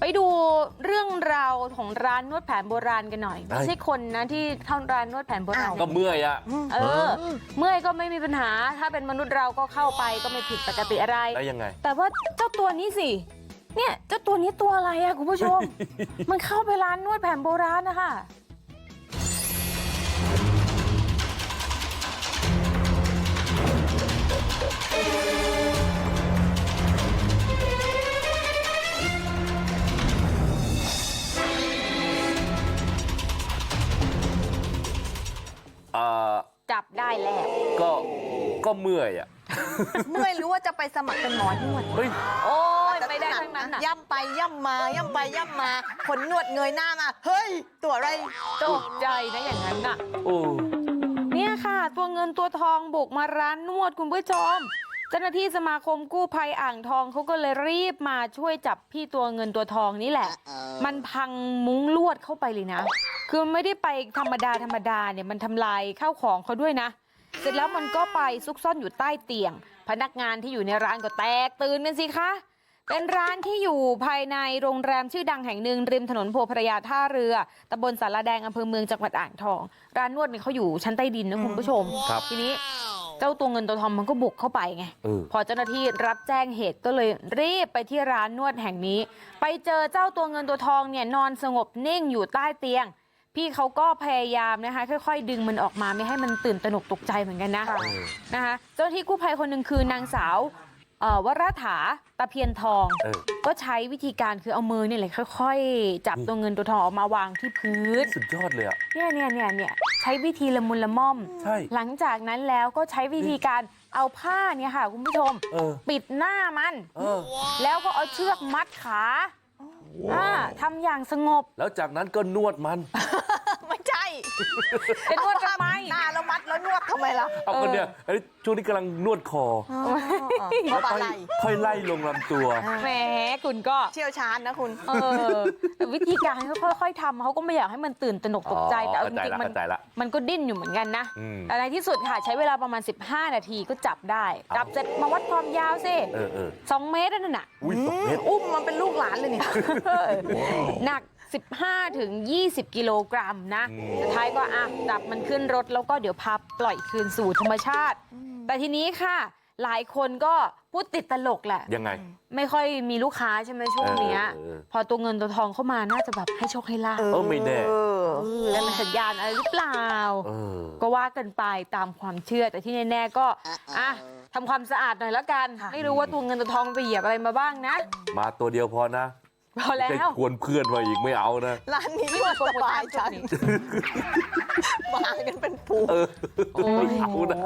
ไปดูเรื่องราวของร้านนวดแผนโบราณกันหน่อยได้ไม่ใช่คนนะที่เข้าร้านนวดแผนโบราณก็เมื่อยอะเออ เมื่อยก็ไม่มีปัญหา ถ้าเป็นมนุษย์เราก็เข้าไปก็ไม่ผิดปกติอะไรแล้วยังไง แต่ว่าเจ้าตัวนี้สิเนี่ยเจ้าตัวนี้ตัวอะไรอะคุณผู้ชม มันเข้าไปร้านนวดแผนโบราณนะคะ อ่อจับได้แล้วก็ก็เมื่อยอะเมื่อยรู้ว่าจะไปสมัครเป็นหมอนวด เฮ้ย โอ้ยไม่ได้ทั้งนั้นน่ะย่ำไปย่ำมาย่ำไปย่ำมาคนนวดเงยหน้ามา เฮ้ย ตัวอะไรตกใจนะอย่างนั้นน่ะโอ้เนี่ยค่ะ ตัวเงินตัวทองบุกมาร้านนวดคุณผู้ชม เจ้าหน้าที่สมาคมกู้ภัยอ่างทองเขาก็เลยรีบมาช่วยจับพี่ตัวเงินตัวทองนี่แหละ มันพังมุ้งลวดเข้าไปเลยนะ คือไม่ได้ไปธรรมดาธรรมดาเนี่ยมันทำลายข้าวของเขาด้วยนะ เสร็จแล้วมันก็ไปซุกซ่อนอยู่ใต้เตียง พนักงานที่อยู่ในร้านก็แตกตื่นกันสิคะเป็นร้านที่อยู่ภายในโรงแรมชื่อดังแห่งหนึ่งริมถนนโพพระยาท่าเรือตำบลสารแดงอำเภอเมืองจังหวัดอ่างทอง ร้านนวดเนี่ยเขาอยู่ชั้นใต้ดินนะคุณผู้ชมครับทีนี้ เจ้าตัวเงินตัวทองมันก็บุกเข้าไปไงเออพอเจ้าหน้าที่รับแจ้งเหตุก็เลยรีบไปที่ร้านนวดแห่งนี้ ไปเจอเจ้าตัวเงินตัวทองเนี่ยนอนสงบนิ่งอยู่ใต้เตียง พี่เขาก็พยายามนะคะ ค่อย ๆ ดึงมันออกมาไม่ให้มันตื่นตระหนกตกใจเหมือนกันนะเออนะคะเจ้าหน้าที่กู้ภัยคนหนึ่งคือนางสาวเอ่อ วราถาตะเพียนทอง เออ ก็ใช้วิธีการคือเอามือเนี่ยเลยค่อย ๆ จับตัวเงินตัวทองออกมาวางที่พื้น สุดยอดเลยอะ เนี่ยเนี่ยเนี่ยเนี่ยใช้วิธีละมุนละม่อม ใช่ หลังจากนั้นแล้วก็ใช้วิธีการเอาผ้าเนี่ยค่ะ คุณผู้ชม เออ ปิดหน้ามัน เออ แล้วก็เอาเชือกมัดขาอ่าทำอย่างสงบ แล้วจากนั้นก็นวดมัน ไม่ใช่เป็นนวดทำไมหน้าแล้วมัดแล้วนวดทำไมล่ะเอาก็เนี่ยเอ้ยช่วงนี้กำลังนวดคอเพราะค่อะอยไรค่อยไล่ลงลำตัวแหมคุณก็เชี่ยวชาญนะคุณเออแต่วิธีการเขาค่อยๆทำเขาก็ไม่อยากให้มันตื่นตระหนกตกใจแต่เอาจเข้าใจริงละๆมันเข้าใจละมันก็ดิ้นอยู่เหมือนกันนะอืมแต่ในที่สุดค่ะใช้เวลาประมาณ 15 นาทีก็จับได้จับเสร็จมาวัดความยาวสิเออเออสองเมตรนั่นน่ะอุ้ยสองเมตรอุ้มมันเป็นลูกหลานเลยเนี่ยหนัก 15ถึง20 กิโลกรัมนะอืมสุดท้ายก็อะจับมันขึ้นรถแล้วก็เดี๋ยวพาปล่อยคืนสู่ธรรมชาติ แต่ทีนี้ค่ะ หลายคนก็พูดติดตลกแหละยังไง ไม่ค่อยมีลูกค้าใช่ไหมช่วงเนี้ยเออเออพอตัวเงินตัวทองเข้ามาน่าจะแบบให้โชคให้ลาภเออไม่แน่เออเออแล้วมันสัญญาณอะไรหรือเปล่าเออก็ว่ากันไปตามความเชื่อแต่ที่แน่ๆก็อะทำความสะอาดหน่อยแล้วกันค่ะไม่รู้ว่าตัวเงินตัวทองไปเหยียบอะไรมาบ้างนะ มาตัวเดียวพอนะ พอแล้จะวกวนเพื่อนมาอีกไม่เอานะร้านนี้นวดสบายจังมากันเป็นผูเออไม่เอานะ